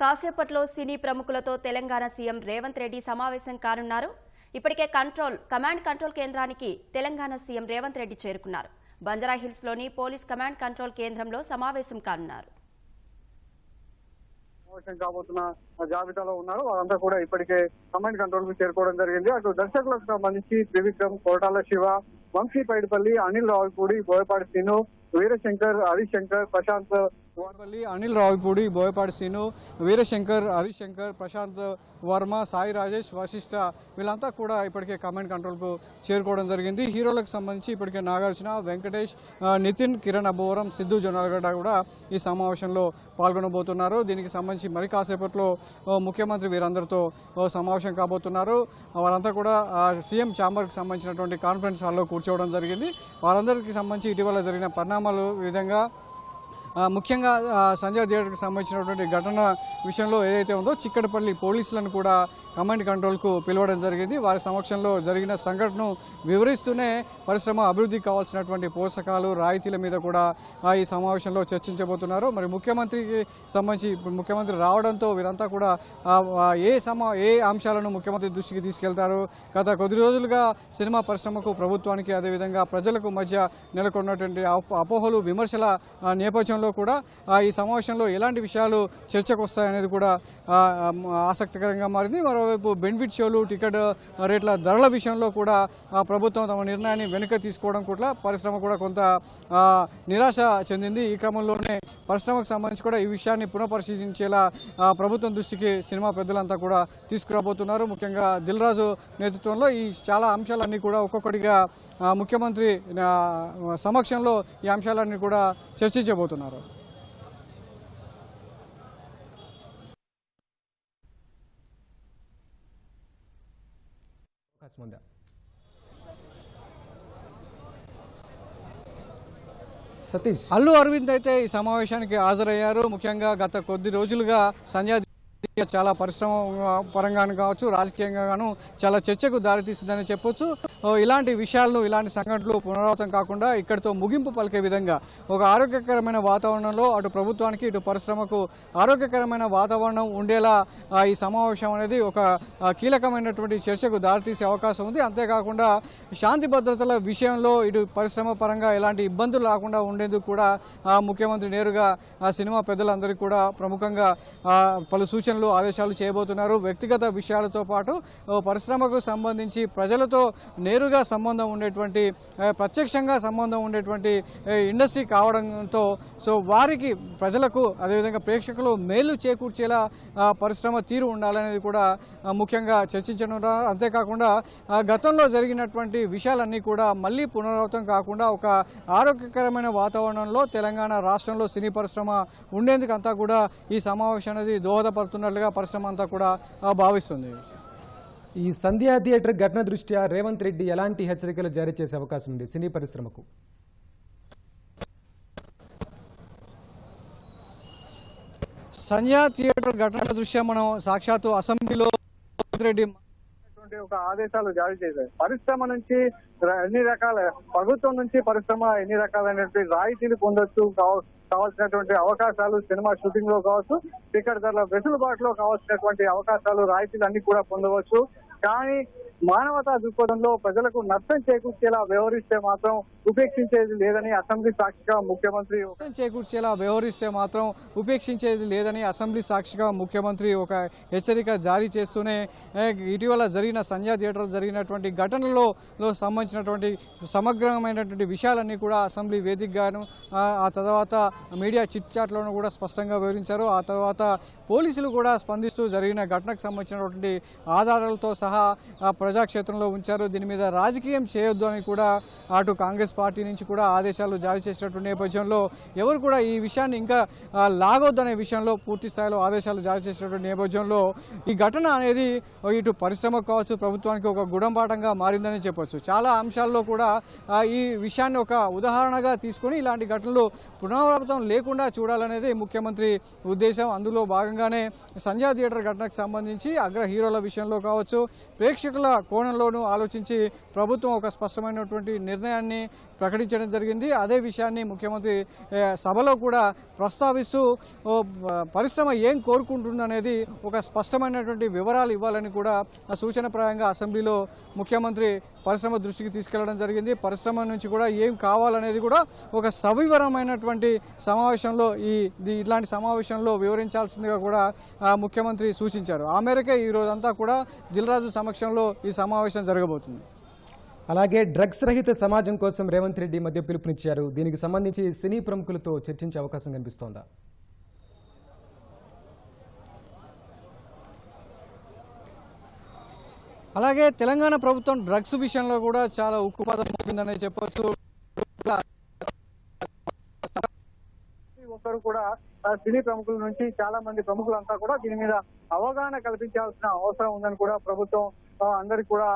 కాసేపట్లో సినీ ప్రముఖులతో తెలంగాణ సీఎం రేవంత్ రెడ్డి సమావేశం కానున్నారు. ఇప్పటికే కంట్రోల్ కమాండ్ కంట్రోల్ కేంద్రానికి తెలంగాణ సీఎం రేవంత్ రెడ్డి చేరుకున్నారు. బంజారాహిల్స్లోని పోలీస్ కమాండ్ కంట్రోల్ కేంద్రంలో సమావేశం కానున్నారు. సమావేశం కాబోతున్న జాబితాలో ఉన్నారు. వారంతా కూడా ఇప్పటికే కమాండ్ కంట్రోల్కు చేరుకోవడం జరిగింది. అటు దర్శకులకు సంబంధించి త్రివిక్రమ్ కోటాల శివ వంశీ పైడిపల్లి అనిల్ రావుపూడి బోయపాటి శ్రీను వీరశంకర్ హరిశంకర్ ప్రశాంత్ వాడపల్లి అనిల్ రావిపూడి బోయపాటి శ్రీను వీరశంకర్ హరిశంకర్ ప్రశాంత్ వర్మ సాయి రాజేష్ వశిష్ట వీళ్ళంతా కూడా ఇప్పటికే కమాండ్ కంట్రోల్కు చేరుకోవడం జరిగింది. హీరోలకు సంబంధించి ఇప్పటికే నాగార్జున వెంకటేష్ నితిన్ కిరణ్ అబ్బోవరం సిద్ధు జొనాలగడ్డ కూడా ఈ సమావేశంలో పాల్గొనబోతున్నారు. దీనికి సంబంధించి మరి కాసేపట్లో ముఖ్యమంత్రి వీరందరితో సమావేశం కాబోతున్నారు. వారంతా కూడా సీఎం ఛాంబర్కి సంబంధించినటువంటి కాన్ఫరెన్స్ హాల్లో కూర్చోవడం జరిగింది. వారందరికీ సంబంధించి ఇటీవల జరిగిన పరిణామాలు విధంగా ముఖ్యంగా సంజయ్ థియేటర్కి సంబంధించినటువంటి ఘటన విషయంలో ఏదైతే ఉందో చిక్కడపల్లి పోలీసులను కూడా కమాండ్ కంట్రోల్కు పిలవడం జరిగింది. వారి సమక్షంలో జరిగిన సంఘటనను వివరిస్తూనే పరిశ్రమ అభివృద్ధి కావాల్సినటువంటి పోషకాలు రాయితీల మీద కూడా ఈ సమావేశంలో చర్చించబోతున్నారు. మరి ముఖ్యమంత్రికి సంబంధించి ముఖ్యమంత్రి రావడంతో వీరంతా కూడా ఏ సమా ఏ అంశాలను ముఖ్యమంత్రి దృష్టికి తీసుకెళ్తారు? గత కొద్ది రోజులుగా సినిమా పరిశ్రమకు ప్రభుత్వానికి అదేవిధంగా ప్రజలకు మధ్య నెలకొన్నటువంటి అపోహలు విమర్శల నేపథ్యంలో నేపథ్యంలో కూడా ఈ సమావేశంలో ఎలాంటి విషయాలు చర్చకు వస్తాయనేది కూడా ఆసక్తికరంగా మారింది. మరోవైపు బెనిఫిట్ షోలు టికెట్ రేట్ల ధరల విషయంలో కూడా ప్రభుత్వం తమ నిర్ణయాన్ని వెనుక తీసుకోవడం కూడా పరిశ్రమ కూడా కొంత నిరాశ చెందింది. ఈ క్రమంలోనే పరిశ్రమకు సంబంధించి కూడా ఈ విషయాన్ని పునఃపరిశీలించేలా ప్రభుత్వం దృష్టికి సినిమా పెద్దలంతా కూడా తీసుకురాబోతున్నారు. ముఖ్యంగా దిల్ రాజు నేతృత్వంలో ఈ చాలా అంశాలన్నీ కూడా ఒక్కొక్కటిగా ముఖ్యమంత్రి సమక్షంలో ఈ అంశాలన్నీ కూడా చర్చించబోతున్నారు. అవకాశం ఉందా సతీష్. అల్లు అరవింద్ అయితే ఈ సమావేశానికి హాజరయ్యారు. ముఖ్యంగా గత కొద్ది రోజులుగా సంజయ్ చాలా పరిశ్రమ పరంగాను కావచ్చు రాజకీయంగా గాను చాలా చర్చకు దారితీస్తుందని చెప్పొచ్చు. ఇలాంటి విషయాలను ఇలాంటి సంఘటనలు పునరావృతం కాకుండా ఇక్కడితో ముగింపు పలికే విధంగా ఒక ఆరోగ్యకరమైన వాతావరణంలో అటు ప్రభుత్వానికి ఇటు పరిశ్రమకు ఆరోగ్యకరమైన వాతావరణం ఉండేలా ఈ సమావేశం అనేది ఒక కీలకమైనటువంటి చర్చకు దారితీసే అవకాశం ఉంది. అంతేకాకుండా శాంతి భద్రతల విషయంలో ఇటు పరిశ్రమ పరంగా ఎలాంటి ఇబ్బందులు రాకుండా ఉండేందుకు కూడా ముఖ్యమంత్రి నేరుగా ఆ సినిమా పెద్దలందరికీ కూడా ప్రముఖంగా పలు సూచనలు ఆదేశాలు చేయబోతున్నారు. వ్యక్తిగత విషయాలతో పాటు పరిశ్రమకు సంబంధించి ప్రజలతో నేరుగా సంబంధం ఉండేటువంటి ప్రత్యక్షంగా సంబంధం ఉండేటువంటి ఇండస్ట్రీ కావడంతో సో వారికి ప్రజలకు అదేవిధంగా ప్రేక్షకులు మేలు చేకూర్చేలా పరిశ్రమ తీరు ఉండాలనేది కూడా ముఖ్యంగా చర్చించడం అంతేకాకుండా గతంలో జరిగినటువంటి విషయాలన్నీ కూడా మళ్ళీ పునరావృతం కాకుండా ఒక ఆరోగ్యకరమైన వాతావరణంలో తెలంగాణ రాష్ట్రంలో సినీ పరిశ్రమ ఉండేందుకు అంతా కూడా ఈ సమావేశం అనేది దోహదపడుతున్నట్లుగా పరిశ్రమ అంతా కూడా ఆ, భావిస్తుంది. ఈ సంధ్యా థియేటర్ ఘటన దృష్ట్యా రేవంత్ రెడ్డి ఎలాంటి హెచ్చరికలు జారీ చేసే అవకాశం ఉంది? సినీ పరిశ్రమకు. సంజయ్ థియేటర్ ఘటన దృష్ట్యా మనం సాక్షాత్తు అసెంబ్లీలో రేవంత్ రెడ్డి ఉన్నటువంటి ఒక ఆదేశాలు జారీ చేశారు పరిశ్రమ నుంచి ఎన్ని రకాల ప్రభుత్వం నుంచి పరిశ్రమ ఎన్ని రకాలైనటువంటి రాయితీలు పొందొచ్చు కావాల్సినటువంటి అవకాశాలు సినిమా షూటింగ్లో కావచ్చు టికెట్ ధరల వెసులుబాటులో కావాల్సినటువంటి అవకాశాలు రాయితీలు అన్ని కూడా పొందవచ్చు. కానీ మానవతా దృక్పథంలో ప్రజలకు నష్టం చేకూర్చేలా వ్యవహరిస్తే మాత్రం ఉపేక్షించేది లేదని అసెంబ్లీ సాక్షిగా ముఖ్యమంత్రి నష్టం చేకూర్చేలా వ్యవహరిస్తే మాత్రం ఉపేక్షించేది లేదని అసెంబ్లీ సాక్షిగా ముఖ్యమంత్రి ఒక హెచ్చరిక జారీ చేస్తూనే ఇటీవల జరిగిన సంధ్యా థియేటర్ జరిగినటువంటి ఘటనలో సంబంధించినటువంటి సమగ్రమైనటువంటి విషయాలన్నీ కూడా అసెంబ్లీ వేదికగాను ఆ ఆ తర్వాత మీడియా చిట్ చాట్లోనూ కూడా స్పష్టంగా వివరించారు. ఆ తర్వాత పోలీసులు కూడా స్పందిస్తూ జరిగిన ఘటనకు సంబంధించినటువంటి ఆధారాలతో సహా సహా ప్రజాక్షేత్రంలో ఉంచారు. దీని మీద రాజకీయం చేయొద్దు అని కూడా అటు కాంగ్రెస్ పార్టీ నుంచి కూడా ఆదేశాలు జారీ చేసినటువంటి నేపథ్యంలో ఎవరు కూడా ఈ విషయాన్ని ఇంకా లాగొద్దు లాగొద్దనే విషయంలో పూర్తి స్థాయిలో ఆదేశాలు జారీ చేసినటువంటి నేపథ్యంలో ఈ ఘటన అనేది ఇటు పరిశ్రమకు కావచ్చు ప్రభుత్వానికి ఒక గుడంబాటంగా మారిందని చెప్పొచ్చు. చాలా అంశాల్లో కూడా ఈ విషయాన్ని ఒక ఉదాహరణగా తీసుకొని ఇలాంటి ఘటనలు పునరావృతం లేకుండా చూడాలనేది ముఖ్యమంత్రి ఉద్దేశం. అందులో భాగంగానే సంధ్యా థియేటర్ ఘటనకు సంబంధించి అగ్ర హీరోల విషయంలో కావచ్చు ప్రేక్షకుల కోణంలోనూ ఆలోచించి ప్రభుత్వం ఒక స్పష్టమైనటువంటి నిర్ణయాన్ని ప్రకటించడం జరిగింది. అదే విషయాన్ని ముఖ్యమంత్రి సభలో కూడా ప్రస్తావిస్తూ ఓ, పరిశ్రమ ఏం కోరుకుంటుందనేది ఒక స్పష్టమైనటువంటి వివరాలు ఇవ్వాలని కూడా సూచనప్రాయంగా అసెంబ్లీలో ముఖ్యమంత్రి పరిశ్రమ దృష్టికి తీసుకెళ్ళడం జరిగింది. పరిశ్రమ నుంచి కూడా ఏం కావాలనేది కూడా ఒక సవివరమైనటువంటి సమావేశంలో ఈ ఈ- ఇట్లాంటి సమావేశంలో వివరించాల్సిందిగా కూడా ముఖ్యమంత్రి సూచించారు. ఆ మేరకే ఈ కూడా దిల్రాజు సమక్షంలో ఈ సమావేశం జరగబోతుంది. అలాగే డ్రగ్స్ రహిత సమాజం కోసం రేవంత్ రెడ్డి మధ్య పిలుపునిచ్చారు. దీనికి సంబంధించి సినీ ప్రముఖులతో చర్చించే అవకాశం కనిపిస్తోందా? అలాగే తెలంగాణ ప్రభుత్వం డ్రగ్స్ విషయంలో కూడా చాలా ఉక్కుపాదం పోయిందనే చెప్పొచ్చు. కూడా సినీ ప్రముఖుల నుంచి చాలా మంది ప్రముఖులంతా కూడా దీని మీద అవగాహన కల్పించాల్సిన అవసరం ఉందని కూడా ప్రభుత్వం అందరికి కూడా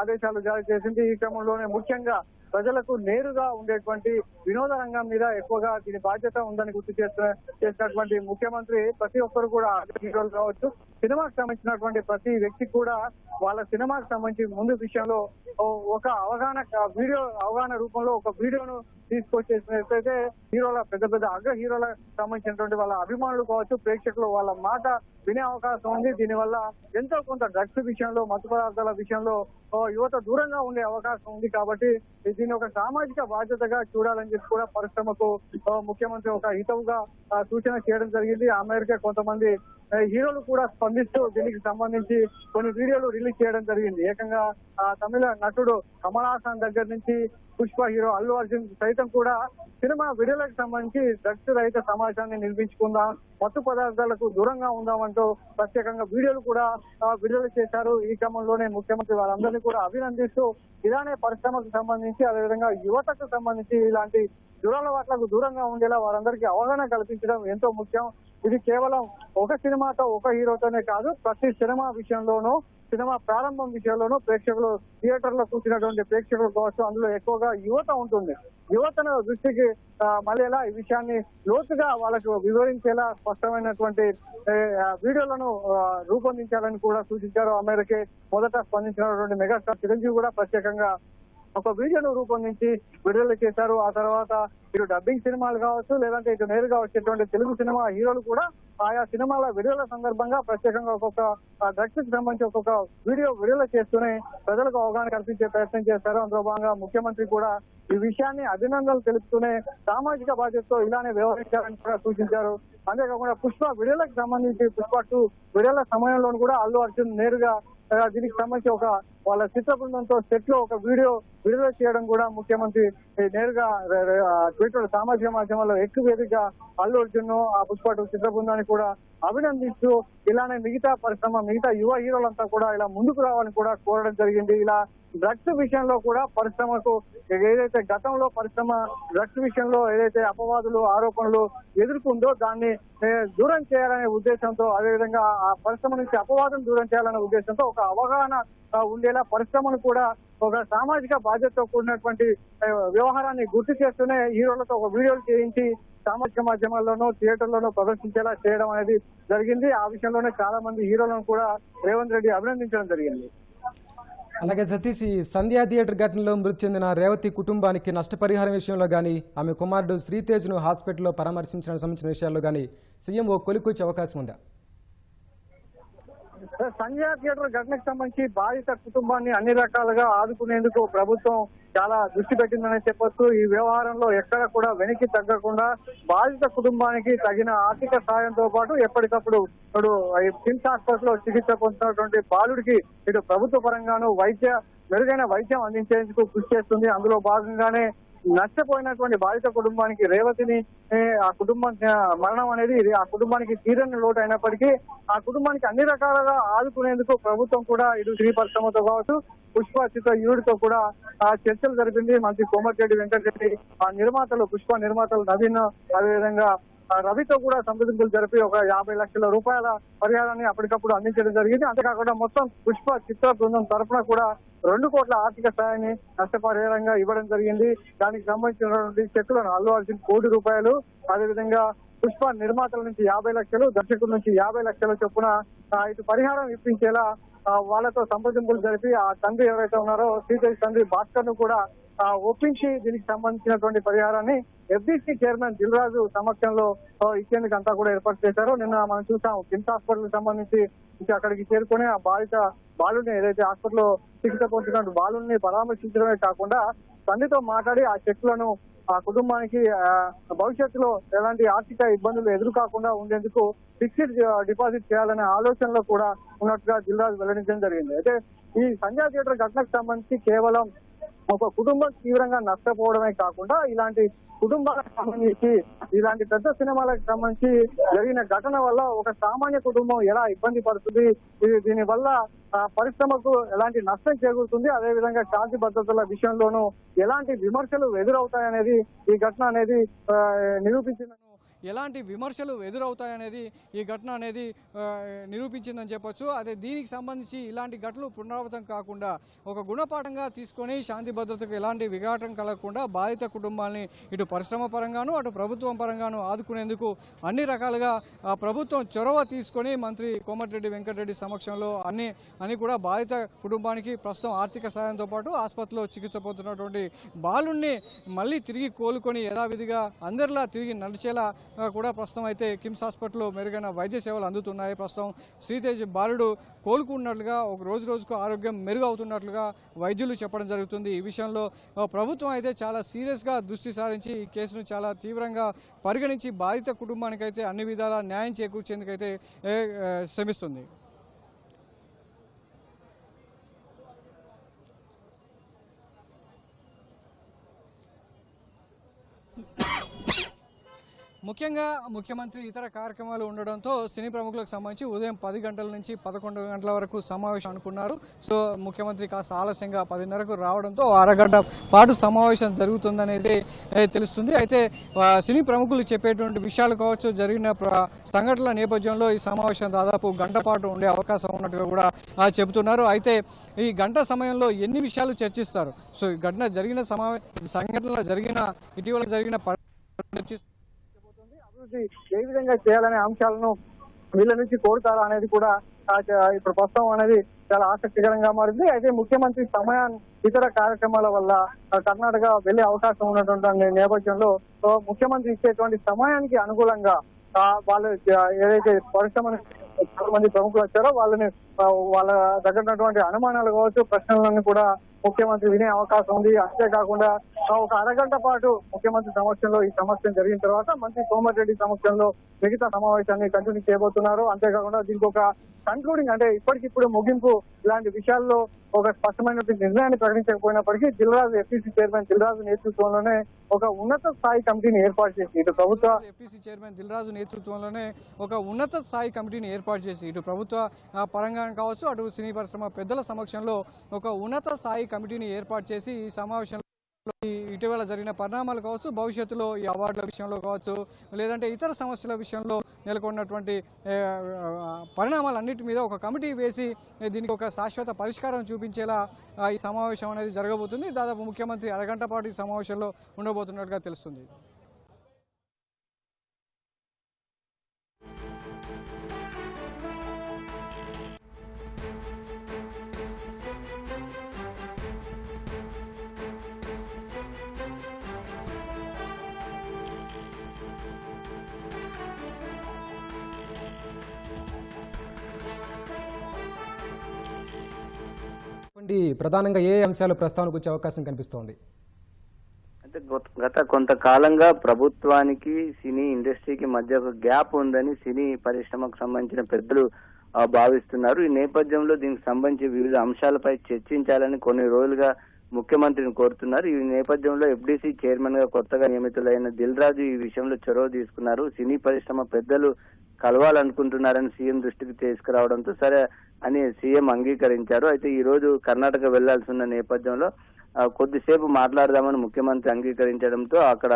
ఆదేశాలు జారీ చేసింది. ఈ క్రమంలోనే ముఖ్యంగా ప్రజలకు నేరుగా ఉండేటువంటి వినోద రంగం మీద ఎక్కువగా దీని బాధ్యత ఉందని గుర్తు చేస్తున్న చేసినటువంటి ముఖ్యమంత్రి ప్రతి ఒక్కరు కూడా హీరోలు కావచ్చు సినిమాకి సంబంధించినటువంటి ప్రతి వ్యక్తి కూడా వాళ్ళ సినిమాకి సంబంధించి ముందు విషయంలో ఒక అవగాహన వీడియో అవగాహన రూపంలో ఒక వీడియోను తీసుకొచ్చేసినట్లయితే హీరోల పెద్ద పెద్ద అగ్ర హీరోల సంబంధించినటువంటి వాళ్ళ అభిమానులు కావచ్చు ప్రేక్షకులు వాళ్ళ మాట వినే అవకాశం ఉంది. దీనివల్ల ఎంతో కొంత డ్రగ్స్ విషయంలో మత్తు పదార్థాల విషయంలో యువత దూరంగా ఉండే అవకాశం ఉంది కాబట్టి దీన్ని ఒక సామాజిక బాధ్యతగా చూడాలని చెప్పి కూడా పరిశ్రమకు ముఖ్యమంత్రి ఒక హితవుగా సూచన చేయడం జరిగింది. ఆ మేరకే కొంతమంది హీరోలు కూడా స్పందిస్తూ దీనికి సంబంధించి కొన్ని వీడియోలు రిలీజ్ చేయడం జరిగింది. ఏకంగా తమిళ నటుడు కమల్ హాసన్ దగ్గర నుంచి పుష్ప హీరో అల్లు అర్జున్ సైతం కూడా సినిమా విడుదలకు సంబంధించి డ్రగ్స్ రహిత సమాజాన్ని నిర్మించుకుందాం. మత్తు పదార్థాలకు దూరంగా ఉందామంటూ ప్రత్యేకంగా వీడియోలు కూడా విడుదల చేశారు. ఈ క్రమంలోనే ముఖ్యమంత్రి వారందరినీ కూడా అభినందిస్తూ ఇలానే పరిశ్రమకు సంబంధించి అదేవిధంగా యువతకు సంబంధించి ఇలాంటి దురలవాట్లకు దూరంగా ఉండేలా వారందరికీ అవగాహన కల్పించడం ఎంతో ముఖ్యం. ఇది కేవలం ఒక సినిమాతో ఒక హీరోతోనే కాదు ప్రతి సినిమా విషయంలోనూ సినిమా ప్రారంభం విషయంలోనూ ప్రేక్షకులు థియేటర్లో కూర్చున్నటువంటి ప్రేక్షకులు కావచ్చు అందులో ఎక్కువగా యువత ఉంటుంది. యువతను దృష్టికి మళ్ళీలా ఈ విషయాన్ని లోతుగా వాళ్ళకు వివరించేలా స్పష్టమైనటువంటి వీడియోలను రూపొందించాలని కూడా సూచించారు అమెరికే. మొదట స్పందించినటువంటి మెగాస్టార్ చిరంజీవి కూడా ప్రత్యేకంగా ఒక వీడియోను రూపొందించి విడుదల చేశారు. ఆ తర్వాత ఇటు డబ్బింగ్ సినిమాలు కావచ్చు లేదంటే ఇటు నేరుగా వచ్చేటువంటి తెలుగు సినిమా హీరోలు కూడా ఆయా సినిమాల విడుదల సందర్భంగా ప్రత్యేకంగా ఒక్కొక్క డ్రగ్స్కి సంబంధించి ఒక్కొక్క వీడియో విడుదల చేస్తూనే ప్రజలకు అవగాహన కల్పించే ప్రయత్నం చేశారు. అందులో భాగంగా ముఖ్యమంత్రి కూడా ఈ విషయాన్ని అభినందనలు తెలుపుతూనే సామాజిక బాధ్యతతో ఇలానే వ్యవహరించాలని కూడా సూచించారు. అంతేకాకుండా పుష్ప విడుదలకు సంబంధించి పుష్ప టూ విడుదల సమయంలో కూడా అల్లు అర్జున్ నేరుగా దీనికి సంబంధించి ఒక వాళ్ళ చిత్ర బృందంతో సెట్లో ఒక వీడియో విడుదల చేయడం కూడా ముఖ్యమంత్రి నేరుగా ట్విట్టర్ సామాజిక మాధ్యమాల్లో ఎక్కువ వేదికగా అల్లు అర్జున్ ఆ పుష్పటు చిత్ర బృందాన్ని కూడా అభినందిస్తూ ఇలానే మిగతా పరిశ్రమ మిగతా యువ హీరోలంతా కూడా ఇలా ముందుకు రావాలని కూడా కోరడం జరిగింది. ఇలా డ్రగ్స్ విషయంలో కూడా పరిశ్రమకు ఏదైతే గతంలో పరిశ్రమ డ్రగ్స్ విషయంలో ఏదైతే అపవాదులు ఆరోపణలు ఎదుర్కొందో దాన్ని దూరం చేయాలనే ఉద్దేశంతో అదేవిధంగా ఆ పరిశ్రమ నుంచి అపవాదం దూరం చేయాలనే ఉద్దేశంతో ఒక అవగాహన ఉండేలా పరిశ్రమను కూడా ఒక సామాజిక బాధ్యతతో కూడినటువంటి వ్యవహారాన్ని గుర్తు చేస్తూనే హీరోలతో ఒక వీడియోలు చేయించి సామాజిక మాధ్యమాల్లోనూ థియేటర్లోనూ ప్రదర్శించేలా చేయడం అనేది జరిగింది. ఆ విషయంలోనే చాలా మంది హీరోలను కూడా రేవంత్ రెడ్డి అభినందించడం జరిగింది. అలాగే సతీష్ ఈ సంధ్యా థియేటర్ ఘటనలో మృతి చెందిన రేవతి కుటుంబానికి నష్టపరిహారం విషయంలో కానీ ఆమె కుమారుడు శ్రీతేజ్ను హాస్పిటల్లో పరామర్శించడానికి సంబంధించిన విషయాల్లో కానీ సీఎం ఓ కొలికొచ్చే అవకాశం ఉందా? సంజయ థియేటర్ ఘటనకు సంబంధించి బాధిత కుటుంబాన్ని అన్ని రకాలుగా ఆదుకునేందుకు ప్రభుత్వం చాలా దృష్టి పెట్టిందని చెప్పొచ్చు. ఈ వ్యవహారంలో ఎక్కడ కూడా వెనక్కి తగ్గకుండా బాధిత కుటుంబానికి తగిన ఆర్థిక సాయంతో పాటు ఎప్పటికప్పుడు ఇప్పుడు ఈ కిమ్స్ హాస్పిటల్లో చికిత్స పొందుతున్నటువంటి బాలుడికి ఇటు ప్రభుత్వ పరంగాను వైద్య మెరుగైన వైద్యం అందించేందుకు కృషి చేస్తుంది. అందులో భాగంగానే నష్టపోయినటువంటి బాధిత కుటుంబానికి రేవతిని ఆ కుటుంబం మరణం అనేది ఇది. ఆ కుటుంబానికి తీరని లోటు అయినప్పటికీ ఆ కుటుంబానికి అన్ని రకాలుగా ఆదుకునేందుకు ప్రభుత్వం కూడా ఇటు శ్రీ పరిశ్రమతో కావచ్చు పుష్ప చిత్ర యూడితో కూడా ఆ చర్చలు జరిపింది. మంత్రి కోమటిరెడ్డి వెంకటరెడ్డి ఆ నిర్మాతలు పుష్ప నిర్మాతలు నవీన్ అదేవిధంగా రవితో కూడా సంప్రదింపులు జరిపి ఒక యాభై లక్షల రూపాయల పరిహారాన్ని అప్పటికప్పుడు అందించడం జరిగింది. అంతేకాకుండా మొత్తం పుష్ప చిత్ర బృందం తరఫున కూడా రెండు కోట్ల ఆర్థిక సాయాన్ని నష్టపరిహారంగా ఇవ్వడం జరిగింది. దానికి సంబంధించినటువంటి చెక్కులను అల్లు అర్జున్ కోటి రూపాయలు అదేవిధంగా పుష్ప నిర్మాతల నుంచి యాభై లక్షలు దర్శకుల నుంచి యాభై లక్షల చొప్పున ఇటు పరిహారం ఇప్పించేలా వాళ్ళతో సంప్రదింపులు జరిపి ఆ తండ్రి ఎవరైతే ఉన్నారో సీతయ్య తండ్రి భాస్కర్ను కూడా ఒప్పించి దీనికి సంబంధించినటువంటి పరిహారాన్ని ఎఫ్డీసీ చైర్మన్ దిల్రాజు సమక్షంలో ఇచ్చేందుకు అంతా కూడా ఏర్పాటు చేశారు. నిన్న మనం చూసాం కిమ్స్ హాస్పిటల్ సంబంధించి అక్కడికి చేరుకుని ఆ బాధిత బాలుని ఏదైతే హాస్పిటల్లో చికిత్స పొందుతున్న బాలుని పరామర్శించడమే కాకుండా తండ్రితో మాట్లాడి ఆ చెట్లను ఆ కుటుంబానికి భవిష్యత్తులో ఎలాంటి ఆర్థిక ఇబ్బందులు ఎదురు కాకుండా ఉండేందుకు ఫిక్స్డ్ డిపాజిట్ చేయాలనే ఆలోచనలో కూడా ఉన్నట్టుగా జిల్లా వెల్లడించడం జరిగింది. అయితే ఈ సంధ్యా థియేటర్ ఘటనకు సంబంధించి కేవలం ఒక కుటుంబం తీవ్రంగా నష్టపోవడమే కాకుండా ఇలాంటి కుటుంబాలకు సంబంధించి ఇలాంటి పెద్ద సినిమాలకు సంబంధించి జరిగిన ఘటన వల్ల ఒక సామాన్య కుటుంబం ఎలా ఇబ్బంది పడుతుంది? ఇది దీని వల్ల పరిశ్రమకు ఎలాంటి నష్టం చేకూరుతుంది? అదే విధంగా శాంతి భద్రతల విషయంలోనూ ఎలాంటి విమర్శలు ఎదురవుతాయనేది ఈ ఘటన అనేది నిరూపించింది. ఎలాంటి విమర్శలు ఎదురవుతాయనేది ఈ ఘటన అనేది నిరూపించిందని చెప్పొచ్చు. అదే దీనికి సంబంధించి ఇలాంటి ఘటనలు పునరావృతం కాకుండా ఒక గుణపాఠంగా తీసుకొని శాంతి భద్రతకు ఎలాంటి విఘాటం కలగకుండా బాధిత కుటుంబాన్ని ఇటు పరిశ్రమ పరంగాను అటు ప్రభుత్వం పరంగాను ఆదుకునేందుకు అన్ని రకాలుగా ప్రభుత్వం చొరవ తీసుకొని మంత్రి కోమటిరెడ్డి వెంకటరెడ్డి సమక్షంలో అన్ని అన్ని కూడా బాధిత కుటుంబానికి ప్రస్తుతం ఆర్థిక సాయంతో పాటు ఆసుపత్రిలో చికిత్స పొందుతున్నటువంటి బాలుణ్ణి మళ్ళీ తిరిగి కోలుకొని యథావిధిగా అందరిలా తిరిగి నడిచేలా కూడా ప్రస్తుతం అయితే కిమ్స్ హాస్పిటల్లో మెరుగైన వైద్య సేవలు అందుతున్నాయి. ప్రస్తుతం శ్రీతేజ్ బాలుడు కోలుకున్నట్లుగా ఒక రోజు రోజుకు ఆరోగ్యం మెరుగవుతున్నట్లుగా వైద్యులు చెప్పడం జరుగుతుంది. ఈ విషయంలో ప్రభుత్వం అయితే చాలా సీరియస్గా దృష్టి సారించి ఈ కేసును చాలా తీవ్రంగా పరిగణించి బాధిత కుటుంబానికైతే అన్ని విధాలా న్యాయం చేకూర్చేందుకైతే శ్రమిస్తుంది. ముఖ్యంగా ముఖ్యమంత్రి ఇతర కార్యక్రమాలు ఉండడంతో సినీ ప్రముఖులకు సంబంధించి ఉదయం పది గంటల నుంచి పదకొండు గంటల వరకు సమావేశం అనుకున్నారు. సో ముఖ్యమంత్రి కాస్త ఆలస్యంగా పదిన్నరకు రావడంతో అరగంట పాటు సమావేశం జరుగుతుందనేది తెలుస్తుంది. అయితే సినీ ప్రముఖులు చెప్పేటువంటి విషయాలు కావచ్చు జరిగిన ప్ర- సంఘటనల నేపథ్యంలో ఈ సమావేశం దాదాపు గంట పాటు ఉండే అవకాశం ఉన్నట్టుగా కూడా చెబుతున్నారు. అయితే ఈ గంట సమయంలో ఎన్ని విషయాలు చర్చిస్తారు? సో ఈ ఘటన జరిగిన సమావేశ సంఘటనలో జరిగిన ఇటీవల జరిగిన ప- చర్చిస్తారు అభివృద్ధి ఏ విధంగా చేయాలనే అంశాలను వీళ్ళ నుంచి కోరుతారా అనేది కూడా ఇప్పుడు ప్రస్తుతం అనేది చాలా ఆసక్తికరంగా మారింది. అయితే ముఖ్యమంత్రి సమయాన్ని ఇతర కార్యక్రమాల వల్ల కర్ణాటక వెళ్ళే అవకాశం ఉన్నటువంటి నేపథ్యంలో సో ముఖ్యమంత్రి ఇచ్చేటువంటి సమయానికి అనుకూలంగా వాళ్ళు ఏదైతే పరిశ్రమ చాలా మంది ప్రముఖులు వచ్చారో వాళ్ళని వాళ్ళ దగ్గర ఉన్నటువంటి అనుమానాలు కావచ్చు ప్రశ్నలను కూడా ముఖ్యమంత్రి వినే అవకాశం ఉంది. అంతేకాకుండా ఒక అరగంట పాటు ముఖ్యమంత్రి సమక్షంలో ఈ సమస్య జరిగిన తర్వాత మంత్రి కోమటిరెడ్డి సమక్షంలో మిగతా సమావేశాన్ని కంటిన్యూ చేయబోతున్నారు. అంతేకాకుండా దీనికి ఒక కన్క్లూడింగ్ అంటే ఇప్పటికిప్పుడు ముగింపు ఇలాంటి విషయాల్లో ఒక స్పష్టమైనటువంటి నిర్ణయాన్ని ప్రకటించకపోయినప్పటికీ దిల్రాజు ఎఫ్సీసీ చైర్మన్ దిల్రాజు నేతృత్వంలోనే ఒక ఉన్నత స్థాయి కమిటీని ఏర్పాటు చేసి ఇటు ప్రభుత్వ ఎఫ్టీసీ చైర్మన్ దిల్రాజు నేతృత్వంలోనే ఒక ఉన్నత స్థాయి కమిటీని ఏర్పాటు ఏర్పాటు చేసి ఇటు ప్రభుత్వ పరంగా కావచ్చు అటు సినీ పరిశ్రమ పెద్దల సమక్షంలో ఒక ఉన్నత స్థాయి కమిటీని ఏర్పాటు చేసి ఈ సమావేశంలో ఇటీవల జరిగిన పరిణామాలు కావచ్చు భవిష్యత్తులో ఈ అవార్డుల విషయంలో కావచ్చు లేదంటే ఇతర సమస్యల విషయంలో నెలకొన్నటువంటి పరిణామాలన్నిటి మీద ఒక కమిటీ వేసి దీనికి ఒక శాశ్వత పరిష్కారం చూపించేలా ఈ సమావేశం అనేది జరగబోతుంది. దాదాపు ముఖ్యమంత్రి అరగంట పాటు ఈ సమావేశంలో ఉండబోతున్నట్టుగా తెలుస్తుంది. చెప్పండి ప్రధానంగా ఏ అంశాలు ప్రస్తావనకు వచ్చే అవకాశం కనిపిస్తోంది? అంటే గత- కొంతకాలంగా ప్రభుత్వానికి సినీ ఇండస్ట్రీకి మధ్య ఒక గ్యాప్ ఉందని సినీ పరిశ్రమకు సంబంధించిన పెద్దలు భావిస్తున్నారు. ఈ నేపథ్యంలో దీనికి సంబంధించి వివిధ అంశాలపై చర్చించాలని కొన్ని రోజులుగా ముఖ్యమంత్రిని కోరుతున్నారు. ఈ నేపథ్యంలో ఎఫ్డీసీ చైర్మన్గా కొత్తగా నియమితులైన దిల్ రాజు ఈ విషయంలో చొరవ తీసుకున్నారు. సినీ పరిశ్రమ పెద్దలు కలవాలనుకుంటున్నారని సీఎం దృష్టికి తీసుకురావడంతో సరే అని సీఎం అంగీకరించారు. అయితే ఈ రోజు కర్ణాటక వెళ్ళాల్సి ఉన్న నేపథ్యంలో కొద్దిసేపు మాట్లాడదామని ముఖ్యమంత్రి అంగీకరించడంతో అక్కడ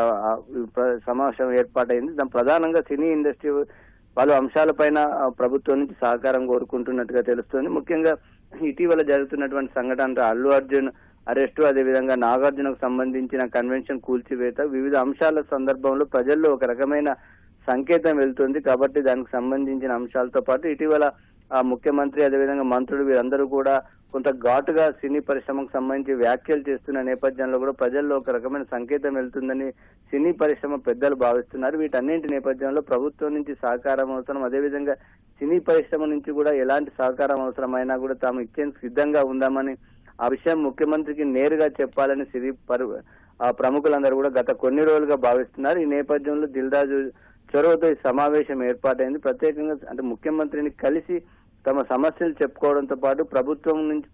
సమావేశం ఏర్పాటైంది. దాని ప్రధానంగా సినీ ఇండస్ట్రీ పలు అంశాలపైన ప్రభుత్వం నుంచి సహకారం కోరుకుంటున్నట్టుగా తెలుస్తోంది. ముఖ్యంగా ఇటీవల జరుగుతున్నటువంటి సంఘటన అల్లు అర్జున్ అరెస్టు అదేవిధంగా నాగార్జునకు సంబంధించిన కన్వెన్షన్ కూల్చివేత వివిధ అంశాల సందర్భంలో ప్రజల్లో ఒక రకమైన సంకేతం వెళ్తుంది. కాబట్టి దానికి సంబంధించిన అంశాలతో పాటు ఇటీవల ఆ ముఖ్యమంత్రి అదేవిధంగా మంత్రులు వీరందరూ కూడా కొంత ఘాటుగా సినీ పరిశ్రమకు సంబంధించి వ్యాఖ్యలు చేస్తున్న నేపథ్యంలో కూడా ప్రజల్లో ఒక రకమైన సంకేతం వెళ్తుందని సినీ పరిశ్రమ పెద్దలు భావిస్తున్నారు. వీటన్నింటి నేపథ్యంలో ప్రభుత్వం నుంచి సహకారం అవసరం. అదేవిధంగా సినీ పరిశ్రమ నుంచి కూడా ఎలాంటి సహకారం అవసరమైనా కూడా తాము ఇచ్చేందుకు సిద్ధంగా ఉందామని ఆ విషయం ముఖ్యమంత్రికి నేరుగా చెప్పాలని సినీ పరు ఆ ప్రముఖులందరూ కూడా గత కొన్ని రోజులుగా భావిస్తున్నారు. ఈ నేపథ్యంలో దిల్రాజు చొరవతో ఈ సమావేశం ఏర్పాటైంది. ప్రత్యేకంగా అంటే ముఖ్యమంత్రిని కలిసి తమ సమస్యలు చెప్పుకోవడంతో పాటు ప్రభుత్వం నుంచి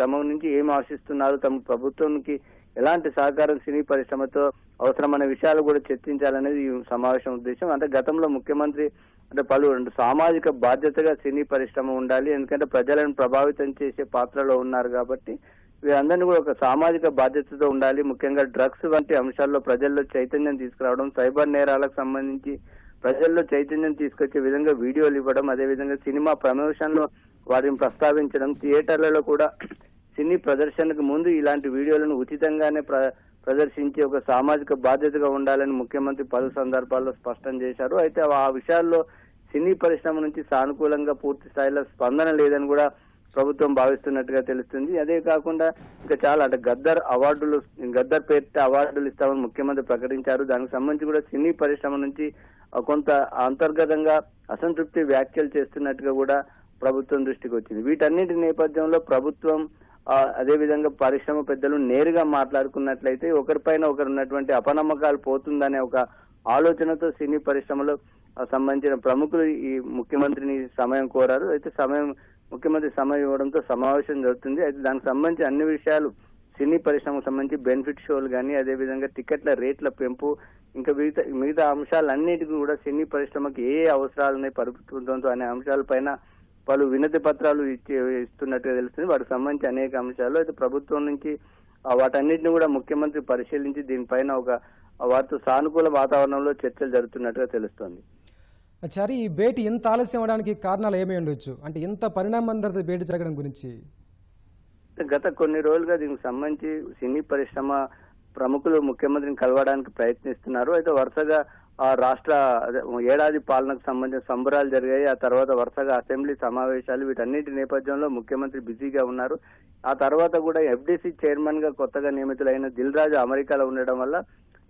తమ నుంచి ఏం ఆశిస్తున్నారు తమ ప్రభుత్వానికి ఎలాంటి సహకారం సినీ పరిశ్రమతో అవసరమైన విషయాలు కూడా చర్చించాలనేది ఈ సమావేశం ఉద్దేశం. అంటే గతంలో ముఖ్యమంత్రి అంటే పలు సామాజిక బాధ్యతగా సినీ పరిశ్రమ ఉండాలి. ఎందుకంటే ప్రజలను ప్రభావితం చేసే పాత్రలో ఉన్నారు కాబట్టి వీరందరినీ కూడా ఒక సామాజిక బాధ్యతతో ఉండాలి. ముఖ్యంగా డ్రగ్స్ వంటి అంశాల్లో ప్రజల్లో చైతన్యం తీసుకురావడం సైబర్ నేరాలకు సంబంధించి ప్రజల్లో చైతన్యం తీసుకొచ్చే విధంగా వీడియోలు ఇవ్వడం అదేవిధంగా సినిమా ప్రమోషన్లో వారిని ప్రస్తావించడం థియేటర్లలో కూడా సినీ ప్రదర్శనకు ముందు ఇలాంటి వీడియోలను ఉచితంగానే ప్ర ఒక సామాజిక బాధ్యతగా ఉండాలని ముఖ్యమంత్రి పలు సందర్భాల్లో స్పష్టం చేశారు. అయితే ఆ విషయాల్లో సినీ పరిశ్రమ నుంచి సానుకూలంగా పూర్తి స్థాయిలో స్పందన లేదని కూడా ప్రభుత్వం భావిస్తున్నట్టుగా తెలుస్తుంది. అదే కాకుండా ఇంకా చాలా అంటే గద్దర్ అవార్డులు గద్దర్ పేరిట అవార్డులు ఇస్తామని ముఖ్యమంత్రి ప్రకటించారు. దానికి సంబంధించి కూడా సినీ పరిశ్రమ నుంచి కొంత అంతర్గతంగా అసంతృప్తి వ్యాఖ్యలు చేస్తున్నట్టుగా కూడా ప్రభుత్వం దృష్టికి వచ్చింది. వీటన్నిటి నేపథ్యంలో ప్రభుత్వం అదేవిధంగా పరిశ్రమ పెద్దలు నేరుగా మాట్లాడుకున్నట్లయితే ఒకరిపైన ఒకరు ఉన్నటువంటి అపనమ్మకాలు పోతుందనే ఒక ఆలోచనతో సినీ పరిశ్రమలో సంబంధించిన ప్రముఖులు ఈ ముఖ్యమంత్రిని సమయం కోరారు. అయితే సమయం ముఖ్యమంత్రి సమయం ఇవ్వడంతో సమావేశం జరుగుతుంది. అయితే దానికి సంబంధించి అన్ని విషయాలు సినీ పరిశ్రమకు సంబంధించి బెనిఫిట్ షోలు కానీ అదేవిధంగా టికెట్ల రేట్ల పెంపు ఇంకా మిగతా మిగతా అంశాలన్నిటికీ కూడా సినీ పరిశ్రమకి ఏ అవసరాలు ఉన్నాయి ప్రభుత్వంతో అనే అంశాలపైన పలు వినతి పత్రాలు ఇచ్చి ఇస్తున్నట్టుగా తెలుస్తుంది. వాటికి సంబంధించి అనేక అంశాలు. అయితే ప్రభుత్వం నుంచి వాటన్నిటిని కూడా ముఖ్యమంత్రి పరిశీలించి దీనిపైన ఒక వారితో సానుకూల వాతావరణంలో చర్చలు జరుగుతున్నట్టుగా తెలుస్తోంది. సరే ఈ భేటీ ఇంత ఆలస్యం అవడానికి కారణాలు ఏమై ఉండొచ్చు? అంటే ఇంత పరిణామం భేటీ జరగడం గురించి. గత కొన్ని రోజులుగా దీనికి సంబంధించి సినీ పరిశ్రమ ప్రముఖులు ముఖ్యమంత్రిని కలవడానికి ప్రయత్నిస్తున్నారు. అయితే వరుసగా ఆ రాష్ట్ర అదే ఏడాది పాలనకు సంబంధించిన సంబరాలు జరిగాయి. ఆ తర్వాత వరుసగా అసెంబ్లీ సమావేశాలు వీటన్నిటి నేపథ్యంలో ముఖ్యమంత్రి బిజీగా ఉన్నారు. ఆ తర్వాత కూడా ఎఫ్డీసీ చైర్మన్గా కొత్తగా నియమితులైన దిల్ రాజు అమెరికాలో ఉండడం వల్ల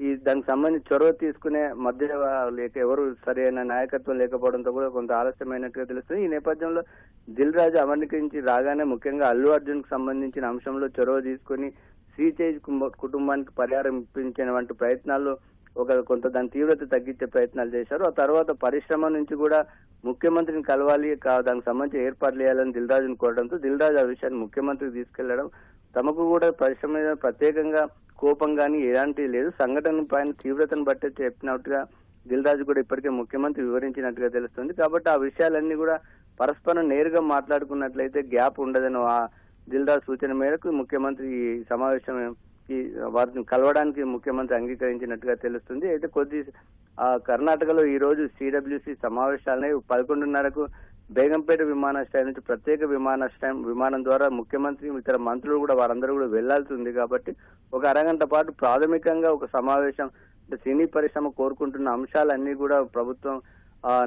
ఈ దానికి సంబంధించి చొరవ తీసుకునే మధ్య లేక ఎవరు సరైన నాయకత్వం లేకపోవడంతో కూడా కొంత ఆలస్యమైనట్టుగా తెలుస్తుంది. ఈ నేపథ్యంలో దిల్ రాజు అమెరికా రాగానే ముఖ్యంగా అల్లు అర్జున్కు సంబంధించిన అంశంలో చొరవ తీసుకుని శ్రీతేజ్ కుటుంబానికి పరిహారం ఇప్పించిన వంటి ప్రయత్నాల్లో ఒక కొంత దాని తీవ్రత తగ్గించే ప్రయత్నాలు చేశారు. ఆ తర్వాత పరిశ్రమ నుంచి కూడా ముఖ్యమంత్రిని కలవాలి కా- దానికి సంబంధించి ఏర్పాట్లు చేయాలని దిల్ రాజును కోరడంతో దిల్ రాజు ఆ విషయాన్ని ముఖ్యమంత్రికి తీసుకెళ్ళడం తమకు కూడా పరిశ్రమ మీద ప్రత్యేకంగా కోపం కానీ ఎలాంటి లేదు. సంఘటన పైన తీవ్రతను బట్టి చెప్పినట్టుగా దిల్ రాజు కూడా ఇప్పటికే ముఖ్యమంత్రి వివరించినట్టుగా తెలుస్తుంది. కాబట్టి ఆ విషయాలన్నీ కూడా పరస్పరం నేరుగా మాట్లాడుకున్నట్లయితే గ్యాప్ ఉండదని ఆ దిల్ సూచన మేరకు ముఖ్యమంత్రి ఈ సమావేశం ఈ వారిని కలవడానికి ముఖ్యమంత్రి అంగీకరించినట్టుగా తెలుస్తుంది. అయితే కొద్ది ఆ కర్ణాటకలో ఈ రోజు సిడబ్ల్యూసి సమావేశాలని పదకొండున్నరకు బేగంపేట విమానాశ్రయం నుంచి ప్రత్యేక విమానాశ్రయం విమానం ద్వారా ముఖ్యమంత్రి ఇతర మంత్రులు కూడా వారందరూ కూడా వెళ్ళాల్సి ఉంది కాబట్టి ఒక అరగంట పాటు ప్రాథమికంగా ఒక సమావేశం అంటే సినీ పరిశ్రమ కోరుకుంటున్న అంశాలన్నీ కూడా ప్రభుత్వం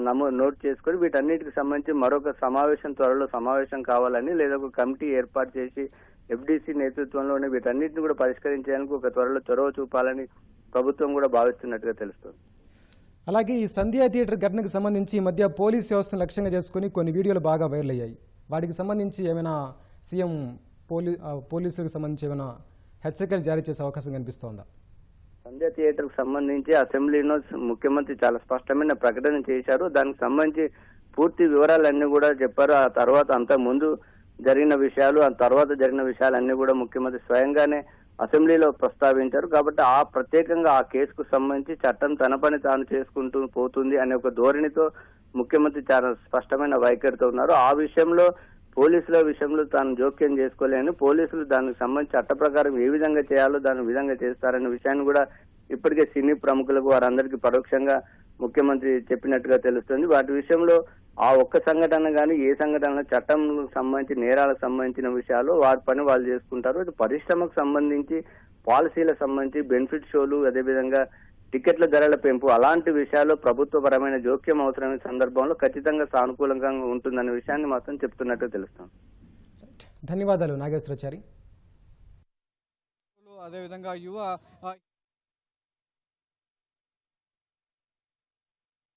నమో నోట్ చేసుకొని వీటన్నిటికి సంబంధించి మరొక సమావేశం త్వరలో సమావేశం కావాలని లేదా ఒక కమిటీ ఏర్పాటు చేసి ఎఫ్డీసీ నేతృత్వంలోనే వీటన్నిటిని కూడా పరిష్కరించేందుకు ఒక త్వరలో చొరవ చూపాలని ప్రభుత్వం కూడా భావిస్తున్నట్టుగా తెలుస్తుంది. అలాగే ఈ సంధ్యా థియేటర్ ఘటనకు సంబంధించి ఈ మధ్య పోలీస్ వ్యవస్థను లక్ష్యంగా చేసుకుని కొన్ని వీడియోలు బాగా వైరల్ అయ్యాయి. వాటికి సంబంధించి ఏమైనా సీఎం పోలీ పోలీసులకు సంబంధించి ఏమైనా హెచ్చరికలు జారీ చేసే అవకాశం కనిపిస్తోందా? సంధ్యా థియేటర్కు సంబంధించి అసెంబ్లీలో ముఖ్యమంత్రి చాలా స్పష్టమైన ప్రకటన చేశారు. దానికి సంబంధించి పూర్తి వివరాలన్నీ కూడా చెప్పారు. ఆ తర్వాత అంత ముందు జరిగిన విషయాలు ఆ తర్వాత జరిగిన విషయాలన్నీ కూడా ముఖ్యమంత్రి స్వయంగానే అసెంబ్లీలో ప్రస్తావించారు. కాబట్టి ఆ ప్రత్యేకంగా ఆ కేసుకు సంబంధించి చట్టం తన పని తాను చేసుకుంటూ పోతుంది అనే ఒక ధోరణితో ముఖ్యమంత్రి చాలా స్పష్టమైన వైఖరితో ఉన్నారు. ఆ విషయంలో పోలీసుల విషయంలో తాను జోక్యం చేసుకోలేని. పోలీసులు దానికి సంబంధించి చట్ట ప్రకారం ఏ విధంగా చేయాలో దాని విధంగా చేస్తారనే విషయాన్ని కూడా ఇప్పటికే సినీ ప్రముఖులకు వారందరికీ పరోక్షంగా ముఖ్యమంత్రి చెప్పినట్టుగా తెలుస్తుంది. వాటి విషయంలో ఆ ఒక్క సంఘటన కానీ ఏ సంఘటన చట్టం సంబంధించి నేరాలకు సంబంధించిన విషయాలు వారి పని వాళ్ళు చేసుకుంటారు. ఇది పరిశ్రమకు సంబంధించి పాలసీలకు సంబంధించి బెనిఫిట్ షోలు అదేవిధంగా టికెట్ల ధరల పెంపు అలాంటి విషయాల్లో ప్రభుత్వపరమైన జోక్యం అవసరమైన సందర్భంలో ఖచ్చితంగా సానుకూలంగా ఉంటుందనే విషయాన్ని మాత్రం చెప్తున్నట్టు తెలుస్తాం ధన్యవాదాలు నాగేశ్వరాచారి. అదేవిధంగా యువ